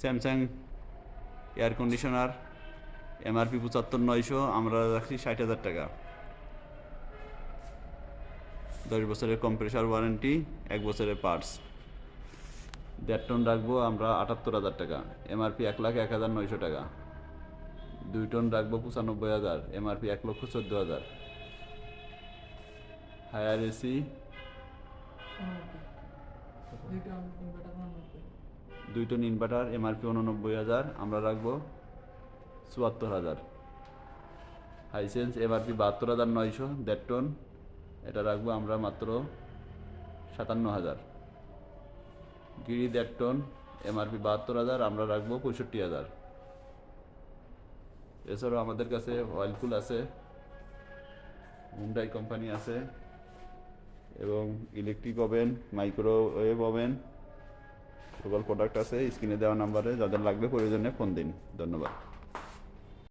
Samsung air conditioner, MRP পঁচাত্তর নয়শো, আমরা রাখছি ষাট হাজার টাকা। দশ বছরের কম্প্রেসার ওয়ারেন্টি এক বছরের পার্টস দেড় টন রাখব আমরা আটাত্তর হাজার টাকা, এমআরপি এক লাখ এক হাজার নয়শো টাকা। দুই টন রাখব পঁচানব্বই হাজার, এমআরপি এক লক্ষ চোদ্দ হাজার। হায়ার এসি দুই টন ইনভার্টার এমআরপি উননব্বই হাজার, আমরা রাখব চুয়াত্তর হাজার। হাইসেন্স এমআরপি বাহাত্তর হাজার নয়শো, দেড় টন, এটা রাখব আমরা মাত্র সাতান্ন হাজার। গিরি দেড় টন এমআরপি বাহাত্তর হাজার, আমরা রাখব পঁয়ষট্টি হাজার। এছাড়াও আমাদের কাছে ওয়াইলকুল আছে হুন্ডাই কোম্পানি আছে, এবং ইলেকট্রিক ওভেন মাইক্রোওয়েভ ওভেন সকল প্রোডাক্ট আছে স্ক্রিনে দেওয়া নাম্বারে যাদের লাগবে প্রয়োজনে ফোন দিন। ধন্যবাদ।